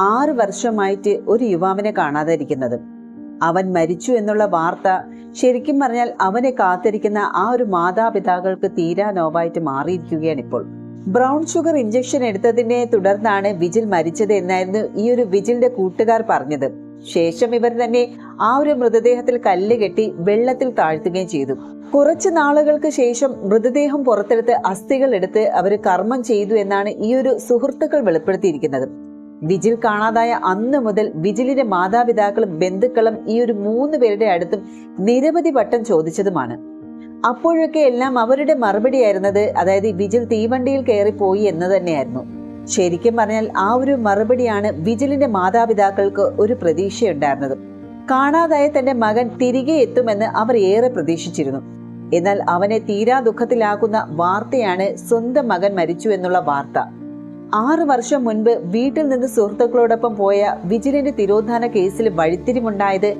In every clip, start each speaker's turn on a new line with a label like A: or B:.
A: ആറ് വർഷമായിട്ട് ഒരു യുവാവിനെ കാണാതെ ഇരിക്കുന്നത് അവൻ മരിച്ചു എന്നുള്ള വാർത്ത ശരിക്കും പറഞ്ഞാൽ അവനെ കാത്തിരിക്കുന്ന ആ ഒരു മാതാപിതാക്കൾക്ക് തീരാ നോവായിട്ട് മാറിയിരിക്കുകയാണ് ഇപ്പോൾ. ബ്രൗൺ ഷുഗർ ഇഞ്ചക്ഷൻ എടുത്തതിനെ തുടർന്നാണ് വിജിൽ മരിച്ചത് എന്നായിരുന്നു ഈ ഒരു വിജിലിന്റെ കൂട്ടുകാർ പറഞ്ഞത്. ശേഷം ഇവർ തന്നെ ആ ഒരു മൃതദേഹത്തിൽ കല്ല് കെട്ടി വെള്ളത്തിൽ താഴ്ത്തുകയും ചെയ്തു. കുറച്ച് നാളുകൾക്ക് ശേഷം മൃതദേഹം പുറത്തെടുത്ത് അസ്ഥികൾ എടുത്ത് അവർ കർമ്മം ചെയ്തു എന്നാണ് ഈ ഒരു സുഹൃത്തുക്കൾ വെളിപ്പെടുത്തിയിരിക്കുന്നത്. വിജിൽ കാണാതായ അന്ന് മുതൽ വിജിലിന്റെ മാതാപിതാക്കളും ബന്ധുക്കളും ഈ ഒരു മൂന്ന് പേരുടെ അടുത്തും നിരവധി വട്ടം ചോദിച്ചതുമാണ്. അപ്പോഴൊക്കെ എല്ലാം അവരുടെ മറുപടിയായിരുന്നത് അതായത് വിജിൽ തീവണ്ടിയിൽ കയറി പോയി എന്ന് തന്നെയായിരുന്നു. ശരിക്കും പറഞ്ഞാൽ ആ ഒരു മറുപടിയാണ് വിജിലിന്റെ മാതാപിതാക്കൾക്ക് ഒരു പ്രതീക്ഷയുണ്ടായിരുന്നത്. കാണാതായ തന്റെ മകൻ തിരികെ എത്തുമെന്ന് അവർ ഏറെ പ്രതീക്ഷിച്ചിരുന്നു. എന്നാൽ അവനെ തീരാ ദുഃഖത്തിലാക്കുന്ന വാർത്തയാണ് സ്വന്തം മകൻ മരിച്ചു എന്നുള്ള വാർത്ത. ആറു വർഷം മുൻപ് വീട്ടിൽ നിന്ന് സുഹൃത്തുക്കളോടൊപ്പം പോയ വിജിലിന്റെ തിരോധാന കേസിൽ വഴിത്തിരിവുണ്ടായത്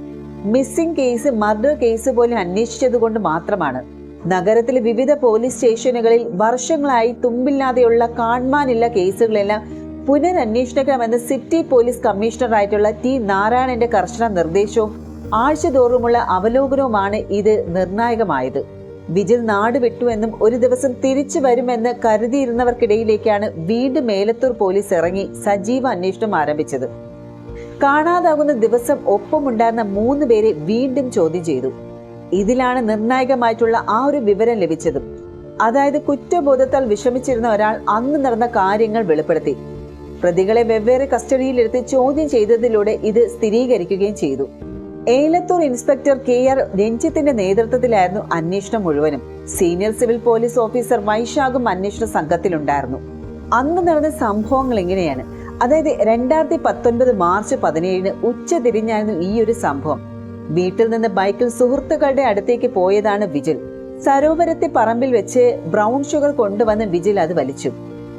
A: മിസ്സിംഗ് കേസ് മർഡർ കേസ് പോലെ അന്വേഷിച്ചതുകൊണ്ട് മാത്രമാണ്. നഗരത്തിലെ വിവിധ പോലീസ് സ്റ്റേഷനുകളിൽ വർഷങ്ങളായി തുമ്പില്ലാതെയുള്ള കാണാനില്ല കേസുകളെല്ലാം പുനരന്വേഷിക്കണമെന്ന് സിറ്റി പോലീസ് കമ്മീഷണറായിട്ടുള്ള ടി നാരായണന്റെ കർശന നിർദ്ദേശവും ആഴ്ചതോറുമുള്ള അവലോകനവുമാണ് ഇത് നിർണായകമായത്. വിജിൽ നാട് വിട്ടുവെന്നും ഒരു ദിവസം തിരിച്ചു വരുമെന്ന് കരുതിയിരുന്നവർക്കിടയിലേക്കാണ് വീട് മേലത്തൂർ പോലീസ് ഇറങ്ങി സജീവ അന്വേഷണം ആരംഭിച്ചത്. കാണാതാകുന്ന ദിവസം ഒപ്പമുണ്ടായിരുന്ന മൂന്ന് പേരെ വീണ്ടും ചോദ്യം ചെയ്തു. ഇതിലാണ് നിർണായകമായിട്ടുള്ള ആ ഒരു വിവരം ലഭിച്ചത്. അതായത് കുറ്റബോധത്താൽ വിഷമിച്ചിരുന്ന ഒരാൾ അന്ന് നടന്ന കാര്യങ്ങൾ വെളിപ്പെടുത്തി. പ്രതികളെ വെവ്വേറെ കസ്റ്റഡിയിലെടുത്ത് ചോദ്യം ചെയ്തതിലൂടെ ഇത് സ്ഥിരീകരിക്കുകയും ചെയ്തു. ഏലത്തൂർ ഇൻസ്പെക്ടർ കെ ആർ രഞ്ജിത്തിന്റെ നേതൃത്വത്തിലായിരുന്നു അന്വേഷണം മുഴുവനും. സീനിയർ സിവിൽ പോലീസ് ഓഫീസർ വൈശാഖും അന്വേഷണ സംഘത്തിലുണ്ടായിരുന്നു. അന്ന് നടന്ന സംഭവങ്ങൾ എങ്ങനെയാണ് അതായത് രണ്ടായിരത്തി പത്തൊൻപത് മാർച്ച് പതിനേഴിന് ഉച്ച തിരിഞ്ഞായിരുന്നു ഈ ഒരു സംഭവം. വീട്ടിൽ നിന്ന് ബൈക്കിൽ സുഹൃത്തുക്കളുടെ അടുത്തേക്ക് പോയതാണ് വിജിൽ. സരോവരത്തെ പറമ്പിൽ വെച്ച് ബ്രൗൺ ഷുഗർ കൊണ്ടുവന്ന് വിജിൽ അത് വലിച്ചു.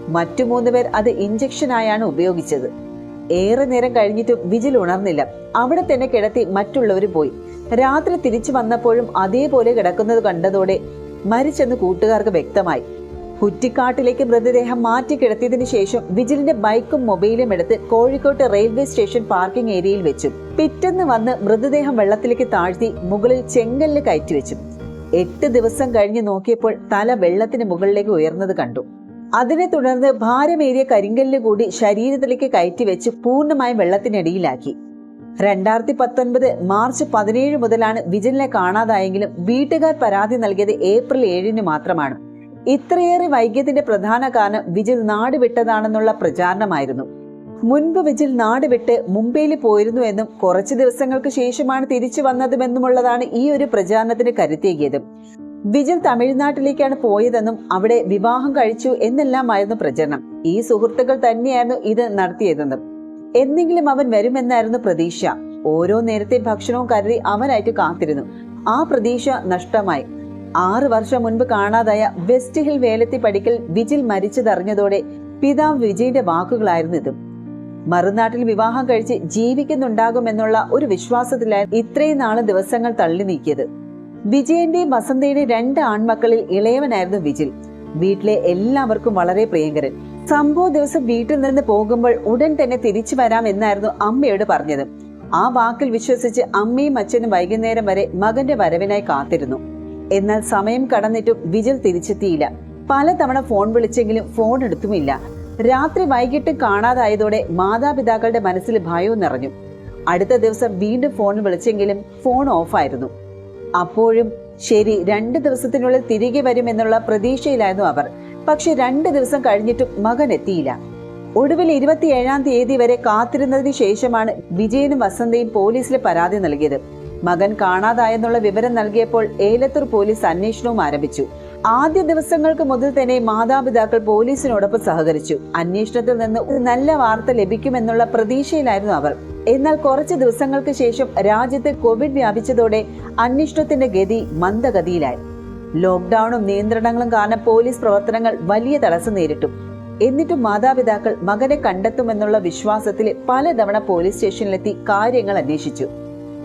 A: മറ്റു മൂന്ന് പേർ അത് ഇഞ്ചക്ഷനായാണ് ഉപയോഗിച്ചത്. ഏറെ നേരം കഴിഞ്ഞിട്ടും വിജിൽ ഉണർന്നില്ല. അവിടെ തന്നെ കിടത്തി മറ്റുള്ളവർ പോയി. രാത്രി തിരിച്ചു വന്നപ്പോഴും അതേപോലെ കിടക്കുന്നത് കണ്ടതോടെ മരിച്ചെന്ന് കൂട്ടുകാർക്ക് വ്യക്തമായി. കുറ്റിക്കാട്ടിലേക്ക് മൃതദേഹം മാറ്റി കിടത്തിയതിനു ശേഷം വിജിലിന്റെ ബൈക്കും മൊബൈലും എടുത്ത് കോഴിക്കോട്ട് റെയിൽവേ സ്റ്റേഷൻ പാർക്കിംഗ് ഏരിയയിൽ വെച്ചു. പിറ്റെന്ന് വന്ന് മൃതദേഹം വെള്ളത്തിലേക്ക് താഴ്ത്തി മുകളിൽ ചെങ്കല്ല് കയറ്റി വെച്ചു. എട്ട് ദിവസം കഴിഞ്ഞ് നോക്കിയപ്പോൾ തല വെള്ളത്തിന് മുകളിലേക്ക് ഉയർന്നത് കണ്ടു. അതിനെ തുടർന്ന് ഭാരമേറിയ കരിങ്കല്ല് കൂടി ശരീരത്തിലേക്ക് കയറ്റി വെച്ച് പൂർണമായും വെള്ളത്തിനടിയിലാക്കി. രണ്ടായിരത്തി പത്തൊൻപത് മാർച്ച് പതിനേഴ് മുതലാണ് വിജിലിനെ കാണാതായെങ്കിലും വീട്ടുകാർ പരാതി നൽകിയത് ഏപ്രിൽ ഏഴിന് മാത്രമാണ്. ഇത്രയേറെ വൈകിയതിന്റെ പ്രധാന കാരണം വിജിൽ നാട് വിട്ടതാണെന്നുള്ള പ്രചാരണമായിരുന്നു. മുൻപ് വിജിൽ നാട് വിട്ട് മുംബൈയിൽ പോയിരുന്നു എന്നും കുറച്ച് ദിവസങ്ങൾക്ക് ശേഷമാണ് തിരിച്ചു വന്നതുമെന്നുമുള്ളതാണ് ഈ ഒരു പ്രചാരണത്തിന് കരുത്തേകിയത് വിജിൽ തമിഴ്നാട്ടിലേക്കാണ് പോയതെന്നും അവിടെ വിവാഹം കഴിച്ചു എന്നെല്ലാമായിരുന്നു പ്രചരണം. ഈ സുഹൃത്തുക്കൾ തന്നെയായിരുന്നു ഇത് നടത്തിയതെന്നും. എന്നെങ്കിലും അവൻ വരുമെന്നായിരുന്നു പ്രതീക്ഷ. ഓരോ നേരത്തെ ഭക്ഷണവും കരുതി അവനായിട്ട് കാത്തിരുന്നു. ആ പ്രതീക്ഷ നഷ്ടമായി. ആറു വർഷം മുൻപ് കാണാതായ വെസ്റ്റ് ഹിൽ വേലത്തി പടിക്കൽ വിജിൽ മരിച്ചതറിഞ്ഞതോടെ പിതാവ് വിജയിന്റെ വാക്കുകളായിരുന്നു ഇതും. മറുനാട്ടിൽ വിവാഹം കഴിച്ച് ജീവിക്കുന്നുണ്ടാകുമെന്നുള്ള ഒരു വിശ്വാസത്തിലായിരുന്നു ഇത്രയും നാളും ദിവസങ്ങൾ തള്ളി നീക്കിയത്. വിജയന്റെയും വസന്തയുടെയും രണ്ട് ആൺമക്കളിൽ ഇളയവനായിരുന്നു വിജിൽ. വീട്ടിലെ എല്ലാവർക്കും വളരെ പ്രിയങ്കരൻ. സംഭവ ദിവസം വീട്ടിൽ നിന്ന് പോകുമ്പോൾ ഉടൻ തന്നെ തിരിച്ചു വരാം എന്നായിരുന്നു അമ്മയോട് പറഞ്ഞത്. ആ വാക്കിൽ വിശ്വസിച്ച് അമ്മയും അച്ഛനും വൈകുന്നേരം വരെ മകന്റെ വരവിനായി കാത്തിരുന്നു. എന്നാൽ സമയം കടന്നിട്ടും വിജിൽ തിരിച്ചെത്തിയില്ല. പലതവണ ഫോൺ വിളിച്ചെങ്കിലും ഫോൺ എടുത്തുമില്ല. രാത്രി വൈകിട്ട് കാണാതായതോടെ മാതാപിതാക്കളുടെ മനസ്സിൽ ഭയവും നിറഞ്ഞു. അടുത്ത ദിവസം വീണ്ടും ഫോൺ വിളിച്ചെങ്കിലും ഫോൺ ഓഫായിരുന്നു. അപ്പോഴും ശരി രണ്ട് ദിവസത്തിനുള്ളിൽ തിരികെ വരും എന്നുള്ള പ്രതീക്ഷയിലായിരുന്നു അവർ. പക്ഷെ രണ്ട് ദിവസം കഴിഞ്ഞിട്ടും മകൻ എത്തിയില്ല. ഒടുവിൽ ഇരുപത്തിയേഴാം തീയതി വരെ കാത്തിരുന്നതിന് ശേഷമാണ് വിജയനും വസന്തയും പോലീസിൽ പരാതി നൽകിയത്. മകൻ കാണാതായെന്നുള്ള വിവരം നൽകിയപ്പോൾ ഏലത്തൂർ പോലീസ് അന്വേഷണവും ആരംഭിച്ചു. ആദ്യ ദിവസങ്ങൾക്ക് മുതൽ തന്നെ മാതാപിതാക്കൾ പോലീസിനോടൊപ്പം സഹകരിച്ചു. അന്വേഷണത്തിൽ നിന്ന് ഒരു നല്ല വാർത്ത ലഭിക്കുമെന്നുള്ള പ്രതീക്ഷയിലായിരുന്നു അവർ. എന്നാൽ കുറച്ച് ദിവസങ്ങൾക്ക് ശേഷം രാജ്യത്ത് കോവിഡ് വ്യാപിച്ചതോടെ അന്വേഷണത്തിന്റെ ഗതി മന്ദഗതിയിലായി. ലോക്ക്ഡൌണും നിയന്ത്രണങ്ങളും കാരണം പോലീസ് പ്രവർത്തനങ്ങൾ വലിയ തടസ്സം നേരിട്ടു. എന്നിട്ടും മാതാപിതാക്കൾ മകനെ കണ്ടെത്തുമെന്നുള്ള വിശ്വാസത്തിൽ പലതവണ പോലീസ് സ്റ്റേഷനിലെത്തി കാര്യങ്ങൾ അന്വേഷിച്ചു.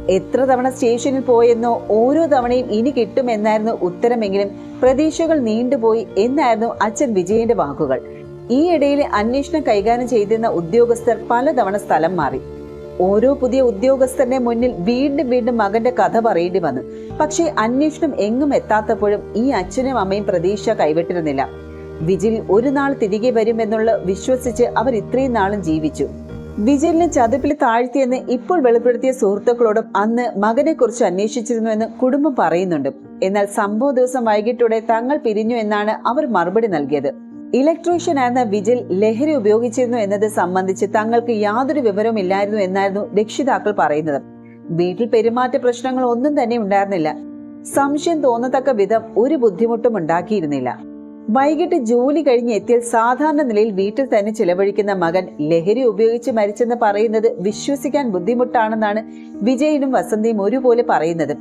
A: എത്ര തവണ സ്റ്റേഷനിൽ പോയെന്നോ ഓരോ തവണയും ഇനി കിട്ടുമെന്നായിരുന്നു ഉത്തരമെങ്കിലും പ്രതീക്ഷകൾ നീണ്ടുപോയി എന്നായിരുന്നു അച്ഛൻ വിജയന്റെ വാക്കുകൾ. ഈ ഇടയിലെ അന്വേഷണം കൈകാര്യം ചെയ്തിരുന്ന ഉദ്യോഗസ്ഥർ പലതവണ സ്ഥലം മാറി. ഓരോ പുതിയ ഉദ്യോഗസ്ഥന്റെ മുന്നിൽ വീണ്ടും വീണ്ടും മകന്റെ കഥ പറയേണ്ടി വന്നു. പക്ഷേ അന്വേഷണം എങ്ങും എത്താത്തപ്പോഴും ഈ അച്ഛനും അമ്മയും പ്രതീക്ഷ കൈവിട്ടിരുന്നില്ല. വിജിൽ ഒരു നാൾ തിരികെ വരുമെന്നുള്ള വിശ്വസിച്ച് അവർ ഇത്രയും നാളും ജീവിച്ചു. വിജിലിനെ ചതുപ്പിൽ താഴ്ത്തിയെന്ന് ഇപ്പോൾ വെളിപ്പെടുത്തിയ സുഹൃത്തുക്കളോടും അന്ന് മകനെ കുറിച്ച് അന്വേഷിച്ചിരുന്നുവെന്ന് കുടുംബം പറയുന്നുണ്ട്. എന്നാൽ സംഭവ ദിവസം വൈകിട്ടോടെ തങ്ങൾ പിരിഞ്ഞു എന്നാണ് അവർ മറുപടി നൽകിയത്. ഇലക്ട്രീഷ്യൻ ആയിരുന്ന വിജിൽ ലഹരി ഉപയോഗിച്ചിരുന്നു എന്നത് സംബന്ധിച്ച് തങ്ങൾക്ക് യാതൊരു വിവരവും ഇല്ലായിരുന്നു എന്നായിരുന്നു രക്ഷിതാക്കൾ പറയുന്നത്. വീട്ടിൽ പെരുമാറ്റ പ്രശ്നങ്ങൾ ഒന്നും തന്നെ ഉണ്ടായിരുന്നില്ല. സംശയം തോന്നത്തക്ക വിധം ഒരു ബുദ്ധിമുട്ടും ഉണ്ടാക്കിയിരുന്നില്ല. വൈകിട്ട് ജോലി കഴിഞ്ഞ് എത്തിയാൽ സാധാരണ നിലയിൽ വീട്ടിൽ തന്നെ ചിലവഴിക്കുന്ന മകൻ ലഹരി ഉപയോഗിച്ച് മരിച്ചെന്ന് പറയുന്നത് വിശ്വസിക്കാൻ ബുദ്ധിമുട്ടാണെന്നാണ് വിജയനും വസന്തിയും ഒരുപോലെ പറയുന്നത്.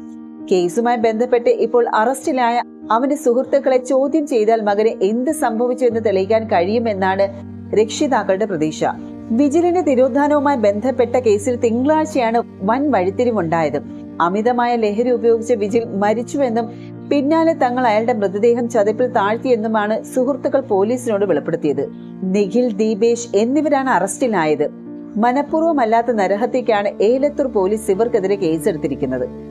A: കേസുമായി ബന്ധപ്പെട്ട് ഇപ്പോൾ അറസ്റ്റിലായ അവന്റെ സുഹൃത്തുക്കളെ ചോദ്യം ചെയ്താൽ മകന് എന്ത് സംഭവിച്ചു എന്ന് തെളിയിക്കാൻ കഴിയുമെന്നാണ് രക്ഷിതാക്കളുടെ പ്രതീക്ഷ. വിജിലിന്റെ തിരോധാനവുമായി ബന്ധപ്പെട്ട കേസിൽ തിങ്കളാഴ്ചയാണ് വൻ വഴിത്തിരിവുണ്ടായത്. അമിതമായ ലഹരി ഉപയോഗിച്ച് വിജിൽ മരിച്ചുവെന്നും പിന്നാലെ തങ്ങൾ അയാളുടെ മൃതദേഹം ചതിപ്പിൽ താഴ്ത്തിയെന്നുമാണ് സുഹൃത്തുക്കൾ പോലീസിനോട് വെളിപ്പെടുത്തിയത്. നിഖിൽ ദീപേഷ് എന്നിവരാണ് അറസ്റ്റിലായത്. മനഃപൂർവമല്ലാത്ത നരഹത്യക്കാണ് ഏലത്തൂർ പോലീസ് ഇവർക്കെതിരെ കേസെടുത്തിരിക്കുന്നത്.